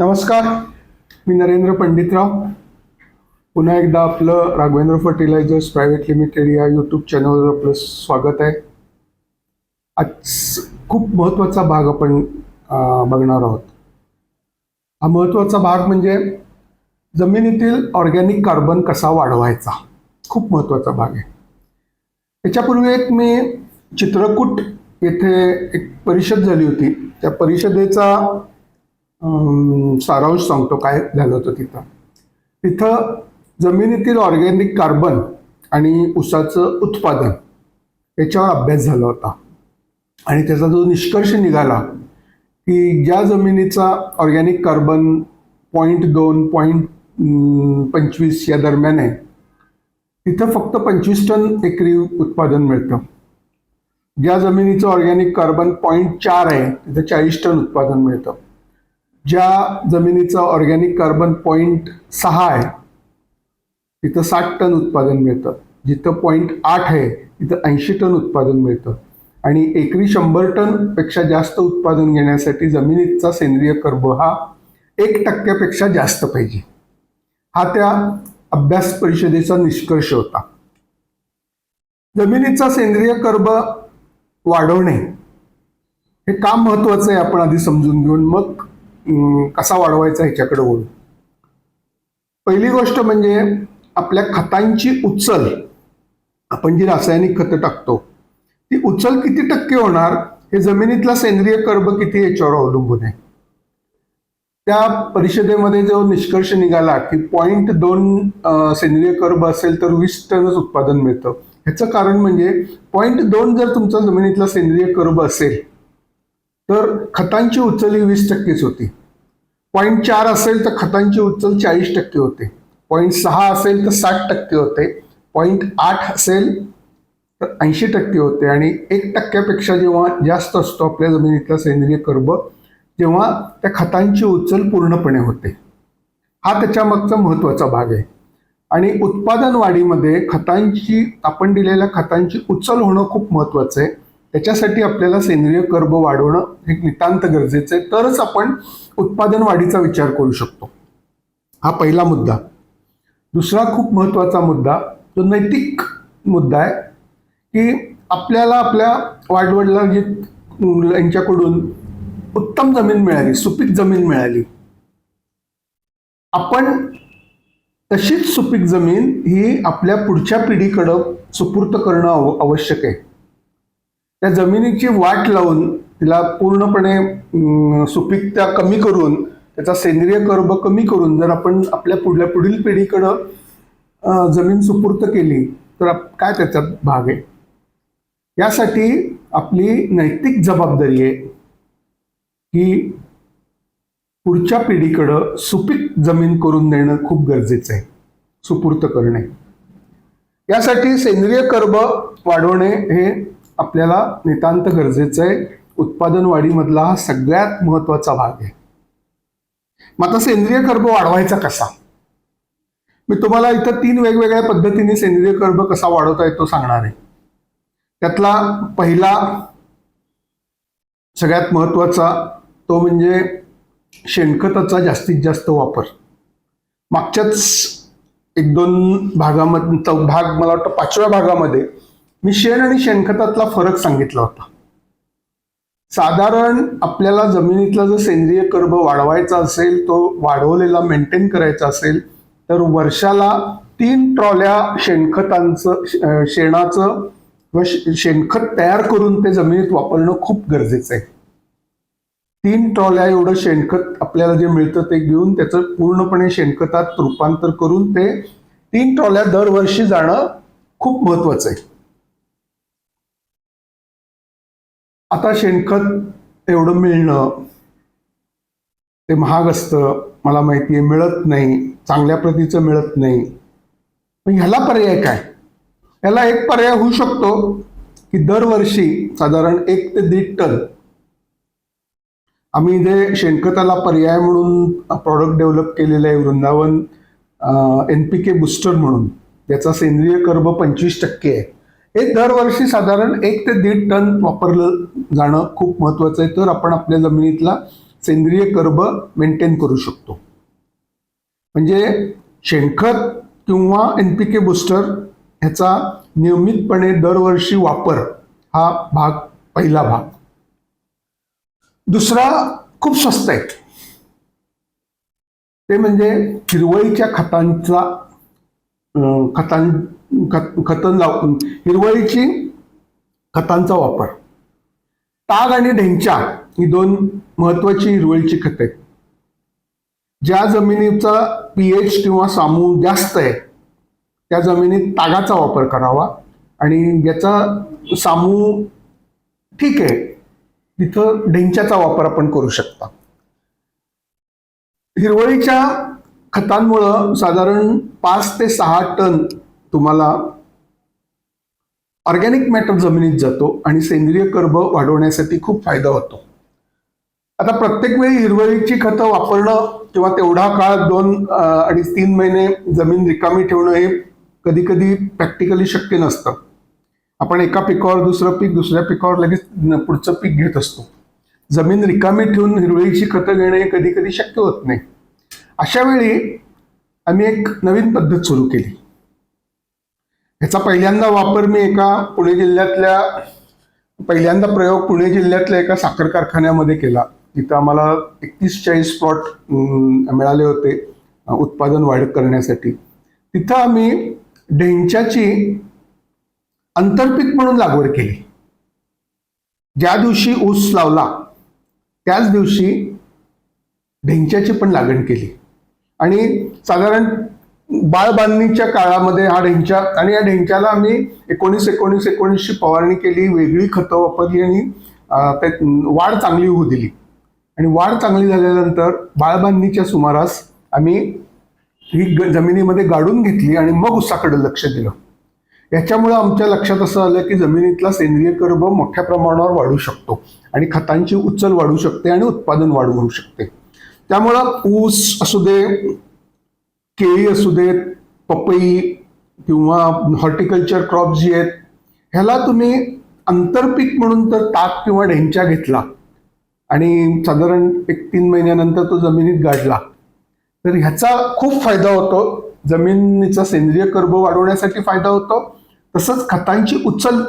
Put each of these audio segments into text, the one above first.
नमस्कार मी नरेंद्र पंडितराव. पुन्हा एकदा आपलं राघवेंद्र फर्टिलायझर्स प्रायव्हेट लिमिटेड या यूट्यूब चॅनलवर आपलं स्वागत आहे. आज खूप महत्त्वाचा भाग आपण बघणार आहोत. हा महत्त्वाचा भाग म्हणजे जमिनीतील ऑर्गॅनिक कार्बन कसा वाढवायचा? खूप महत्त्वाचा भाग आहे. त्याच्यापूर्वी एक मी चित्रकूट येथे एक परिषद झाली होती. त्या परिषदेचा सारांश सांगतो काय झालं होतं तिथं. तिथं जमिनीतील ऑर्गॅनिक कार्बन आणि ऊसाचं उत्पादन याच्यावर अभ्यास झाला होता. आणि त्याचा जो निष्कर्ष निघाला की ज्या जमिनीचा ऑर्गॅनिक कार्बन पॉईंट दोन पॉईंट पंचवीस या दरम्यान आहे तिथं फक्त पंचवीस टन एकरी उत्पादन मिळतं. ज्या जमिनीचं ऑर्गॅनिक कार्बन पॉईंट चार आहे तिथं चाळीस टन उत्पादन मिळतं. ज्या जमिनीचा ऑर्गॅनिक कार्बन पॉईंट सहा आहे तिथं साठ टन उत्पादन मिळतं. जिथं पॉईंट आठ आहे तिथं ऐंशी टन उत्पादन मिळतं. आणि एकरी शंभर टनपेक्षा जास्त उत्पादन घेण्यासाठी जमिनीचा सेंद्रिय कर्ब हा एक टक्क्यापेक्षा जास्त पाहिजे. हा त्या अभ्यास परिषदेचा निष्कर्ष होता. जमिनीचा सेंद्रिय कर्ब वाढवणे हे काम महत्वाचं आहे आपण आधी समजून घेऊन मग कसा वाढवायचा ह्याच्याकडे वळू पहिली गोष्ट म्हणजे आपल्या खतांची उचल. आपण जी रासायनिक खतं टाकतो ती उचल किती टक्के होणार हे जमिनीतला सेंद्रिय कर्ब किती याच्यावर अवलंबून आहे. त्या परिषदेमध्ये जो निष्कर्ष निघाला की पॉईंट दोन सेंद्रिय कर्ब असेल तर वीस टनच उत्पादन मिळतं. ह्याचं कारण म्हणजे पॉईंट दोन जर तुमचा जमिनीतला सेंद्रिय कर्ब असेल तर खतांची उचल ही वीस टक्केच होती. पॉईंट चार असेल तर खतांची उचल चाळीस टक्के होते. पॉईंट सहा असेल तर साठ टक्के होते. पॉईंट आठ असेल तर ऐंशी टक्के होते. आणि एक टक्क्यापेक्षा जेव्हा जास्त असतो आपल्या जमिनीतला सेंद्रिय कर्ब तेव्हा त्या खतांची उचल पूर्णपणे होते. हा त्याच्यामागचा महत्त्वाचा भाग आहे. आणि उत्पादन वाढीमध्ये खतांची आपण दिलेल्या खतांची उचल होणं खूप महत्त्वाचं आहे. त्याच्यासाठी आपल्याला सेंद्रिय कर्ब वाढवणं हे नितांत गरजेचं आहे. तरच आपण उत्पादन वाढीचा विचार करू शकतो. हा पहिला मुद्दा. दुसरा खूप महत्त्वाचा मुद्दा तो नैतिक मुद्दा आहे की आपल्याला आपल्या वाडवडिलांची यांच्याकडून उत्तम जमीन मिळाली सुपीक जमीन मिळाली. आपण तशीच सुपीक जमीन ही आपल्या पुढच्या पिढीकडं सुपूर्त करणं आवश्यक आहे. त्या जमिनीची वाट लावून तिला पूर्णपणे सुपीकता कमी करून त्याचा सेंद्रिय कर्ब कमी करून जर आपण आपल्या पुढल्या पुढील पिढीकडं जमीन सुपूर्त केली तर काय त्याच्यात भाग आहे? यासाठी आपली नैतिक जबाबदारी आहे की पुढच्या पिढीकडं सुपीक जमीन करून देणं खूप गरजेचं आहे सुपूर्त करणे. यासाठी सेंद्रिय कर्ब वाढवणे हे आपल्याला नितांत गरजेचं आहे. उत्पादन वाढीमधला हा सगळ्यात महत्त्वाचा भाग आहे. मग आता सेंद्रिय कर्ब वाढवायचा कसा? मी तुम्हाला इथं तीन वेगवेगळ्या पद्धतीने सेंद्रिय कर्ब कसा वाढवता येतो सांगणार आहे. त्यातला पहिला सगळ्यात महत्त्वाचा तो म्हणजे शेणखताचा जास्तीत जास्त वापर. मागच्याच एक दोन भागामध्ये भाग मला वाटतं पाचव्या भागामध्ये मी शेण आणि शेणखतातला फरक सांगितला होता. साधारण आपल्याला जमिनीतला जर सेंद्रिय कर्ब वाढवायचा असेल तो वाढवलेला मेंटेन करायचा असेल तर वर्षाला तीन ट्रॉल्या शेणखतांचं शेणाचं व शेणखत तयार करून ते जमिनीत वापरणं खूप गरजेचं आहे. तीन ट्रॉल्या एवढं शेणखत आपल्याला जे मिळतं ते घेऊन त्याचं पूर्णपणे शेणखतात रूपांतर करून ते तीन ट्रॉल्या दरवर्षी जाणं खूप महत्वाचं आहे. आता शेणखत एवढं मिळणं ते महाग असतं मला माहिती आहे मिळत नाही चांगल्या प्रतीचं मिळत नाही. पण ह्याला पर्याय काय? याला एक पर्याय होऊ शकतो की दरवर्षी साधारण एक ते दीड टन आम्ही जे शेणखताला पर्याय म्हणून प्रॉडक्ट डेव्हलप केलेलं आहे Vrindavan N P K booster म्हणून. त्याचा सेंद्रिय कर्ब पंचवीस टक्के आहे. हे दरवर्षी साधारण एक ते दीड टन वापरलं जाणं खूप महत्वाचं आहे. तर आपण आपल्या जमिनीतला सेंद्रिय कर्ब मेंटेन करू शकतो. म्हणजे शेणखत किंवा एन पी के बुस्टर ह्याचा नियमितपणे दरवर्षी वापर हा भाग पहिला भाग. दुसरा खूप स्वस्त आहे. ते म्हणजे हिरवळीच्या खतांचा खतां खत खतं लाव हिरवळीची खतांचा वापर. ताग आणि ढेंचा ही दोन महत्वाची हिरवळीची खते ज्या जमिनीचा पीएच किंवा सामू जास्त आहे त्या जमिनीत तागाचा वापर करावा आणि ज्याचा सामू ठीक आहे तिथं ढेंच्याचा वापर आपण करू शकता. हिरवळीच्या खतांमुळं साधारण पाच ते सहा टन तुम्हाला ऑर्गॅनिक मॅटर जमिनीत जातो आणि सेंद्रिय कर्ब वाढवण्यासाठी खूप फायदा होतो. आता प्रत्येक वेळी हिरवळीची खतं वापरणं किंवा तेवढा काळ दोन आणि अडीच तीन महिने जमीन रिकामी ठेवणं हे कधी कधी प्रॅक्टिकली शक्य नसतं. आपण एका पिकावर दुसरं पीक दुसऱ्या पिकावर लगेच पुढचं पीक घेत असतो. जमीन रिकामी ठेवून हिरवळीची खतं घेणे हे कधी कधी शक्य होत नाही. अशा वेळी आम्ही एक नवीन पद्धत सुरू केली. ह्याचा पहिल्यांदा वापर मी एका पुणे जिल्ह्यातल्या पहिल्यांदा प्रयोग पुणे जिल्ह्यातल्या एका साखर कारखान्यामध्ये केला. तिथं आम्हाला एकतीस चाळीस प्लॉट मिळाले होते उत्पादन वाढ करण्यासाठी. तिथं आम्ही ढेंच्याची आंतरपीक म्हणून लागवड केली. ज्या दिवशी ऊस लावला त्याच दिवशी ढेंच्याची पण लागण केली. आणि साधारण बाळबांधणीच्या काळामध्ये हा ढेंचा आणि या ढेंच्याला आम्ही एकोणीस एकोणीस एकोणीसची फवारणी केली वेगळी खतं वापरली आणि वाढ चांगली होऊ दिली. आणि वाढ चांगली झाल्यानंतर बाळबांधणीच्या सुमारास आम्ही ही ग- जमिनीमध्ये गाडून घेतली आणि मग उसाकडे लक्ष दिलं. याच्यामुळे आमच्या लक्षात असं आलं की जमिनीतला सेंद्रिय कर्ब मोठ्या प्रमाणावर वाढू शकतो आणि खतांची उचल वाढू शकते आणि उत्पादन वाढू होऊ शकते. त्यामुळं ऊस असू दे केळी असू देत पपई किंवा हॉर्टिकल्चर क्रॉप जी आहेत ह्याला तुम्ही आंतरपीक म्हणून तर ताक किंवा ढेंचा घेतला. आणि साधारण एक तीन महिन्यानंतर तो जमिनीत गाडला. तर ह्याचा खूप फायदा होतो. जमिनीचा सेंद्रिय कर्ब वाढवण्यासाठी फायदा होतो. तसंच खतांची उचल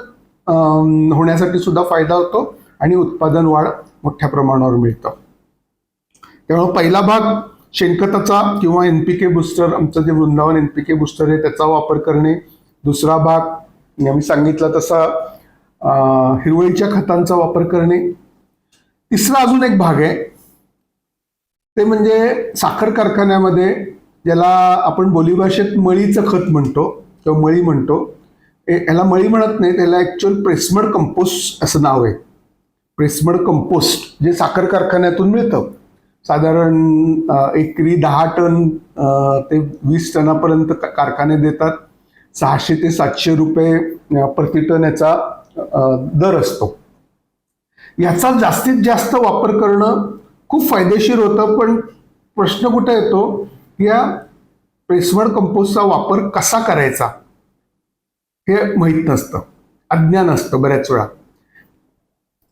होण्यासाठी सुद्धा फायदा होतो आणि उत्पादन वाढ मोठ्या प्रमाणावर मिळतं. त्यामुळे पहिला भाग शेणखताचा किंवा एन पी के बुस्टर आमचं जे Vrindavan N P K booster आहे त्याचा वापर करणे. दुसरा भाग मी सांगितला तसा हिरवळीच्या खतांचा वापर करणे. तिसरा अजून एक भाग आहे. ते म्हणजे साखर कारखान्यामध्ये ज्याला आपण बोलीभाषेत मळीचं खत म्हणतो किंवा मळी म्हणतो. ए- याला मळी म्हणत नाही त्याला ॲक्च्युअल प्रेसमड कंपोस्ट असं नाव आहे. प्रेसमड कंपोस्ट जे साखर कारखान्यातून मिळतं. साधारण एकरी दहा टन ते वीस टनापर्यंत कारखाने देतात. सहाशे ते सातशे रुपये प्रति टन याचा दर असतो. याचा जास्तीत जास्त वापर करणं खूप फायदेशीर होतं पण प्रश्न कुठे येतो? या प्रेसमड कंपोस्टचा वापर कसा करायचा? हे माहीत नसतं. अज्ञान असतं बऱ्याच वेळा.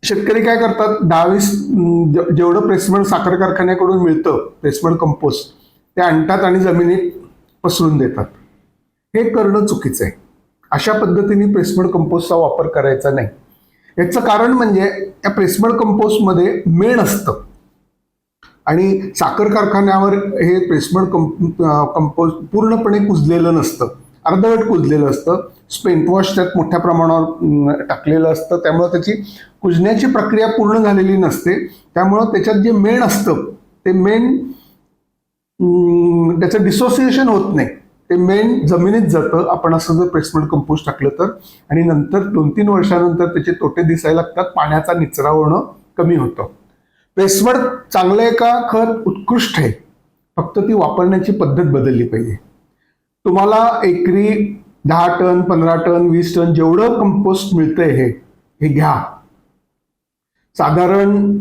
शेतकरी काय करतात? दहावीस जेवढं प्रेसमेंट साखर कारखान्याकडून मिळतं प्रेसमेंट कंपोस्ट ते आणतात आणि जमिनीत पसरून देतात. हे करणं चुकीचं आहे. अशा पद्धतीने प्रेसमड कंपोस्टचा वापर करायचा नाही. याचं कारण म्हणजे या प्रेसमळ कंपोस्टमध्ये मेण असतं. आणि साखर कारखान्यावर हे प्रेसमेंट कंप कंपोस्ट पूर्णपणे कुजलेलं नसतं. अर्धवट कुजलेलं असतं. स्पेंट वॉश त्यात मोठ्या प्रमाणावर टाकलेलं असतं. त्यामुळं त्याची कुजण्याची प्रक्रिया पूर्ण झालेली नसते. त्यामुळं त्याच्यात जे मेण असतं ते मेण त्याचं डिसोसिएशन होत नाही. ते मेन जमिनीत जातं. आपण असं जर प्रेसमेंट कंपोस्ट टाकलं तर. आणि नंतर दोन तीन वर्षानंतर त्याचे तोटे दिसायला लागतात. पाण्याचा निचरा होणं कमी होतं. प्रेसमड चांगलं आहे का? खत उत्कृष्ट आहे. फक्त ती वापरण्याची पद्धत बदलली पाहिजे. तुम्हाला एकरी दहा टन पंधरा टन वीस टन जेवढं कंपोस्ट मिळतंय हे हे घ्या. साधारण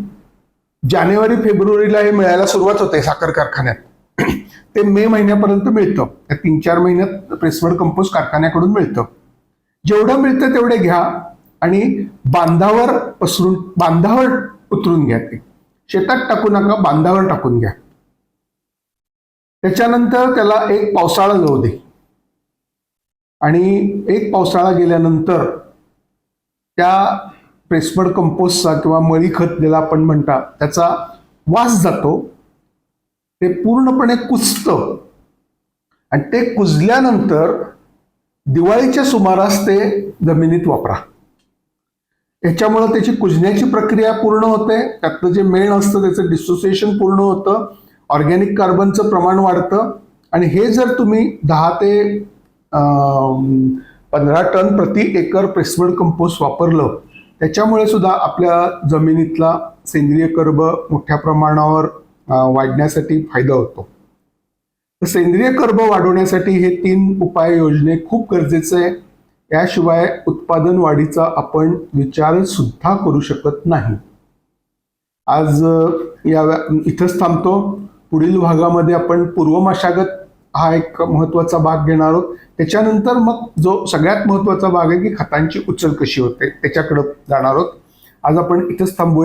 जानेवारी फेब्रुवारीला हे मिळायला सुरुवात होते साखर कारखान्यात. ते मे महिन्यापर्यंत मिळतं. त्या तीन चार महिन्यात प्रेसवर्ड कंपोस्ट कारखान्याकडून मिळतं. जेवढं मिळतं तेवढे घ्या आणि बांधावर पसरून बांधावर उतरून घ्या ते. शेतात टाकू नका बांधावर टाकून घ्या. त्याच्यानंतर त्याला एक पावसाळा जाऊ दे. आणि एक पावसाळा गेल्यानंतर त्या प्रेसमड कंपोस्टचा किंवा मळी खत ज्याला आपण म्हणता त्याचा वास जातो. ते पूर्णपणे कुजतं. आणि ते कुजल्यानंतर दिवाळीच्या सुमारास ते जमिनीत वापरा. याच्यामुळं त्याची कुजण्याची प्रक्रिया पूर्ण होते. त्यातलं जे मेण असतं त्याचं डिसोसिएशन पूर्ण होतं. ऑर्गॅनिक कार्बनचं प्रमाण वाढतं. आणि हे जर तुम्ही दहा ते पंधरा टन प्रति एकर प्रेसवर्ड कंपोस्ट वापरलं त्याच्यामुळे सुद्धा आपल्या जमिनीतला सेंद्रिय कर्ब मोठ्या प्रमाणावर वाढण्यासाठी फायदा होतो. तर सेंद्रिय कर्ब वाढवण्यासाठी हे तीन उपाय योजने खूप गरजेचे आहे. याशिवाय उत्पादन वाढीचा आपण विचार सुद्धा करू शकत नाही. आज या इथंच थांबतो. पुढील भागामध्ये आपण पूर्व मशागत हा एक महत्त्वाचा भाग घेणार आहोत. त्याच्यानंतर मग जो सगळ्यात महत्त्वाचा भाग आहे की खतांची उचल कशी होते त्याच्याकडं जाणार आहोत. आज आपण इथंच थांबूया.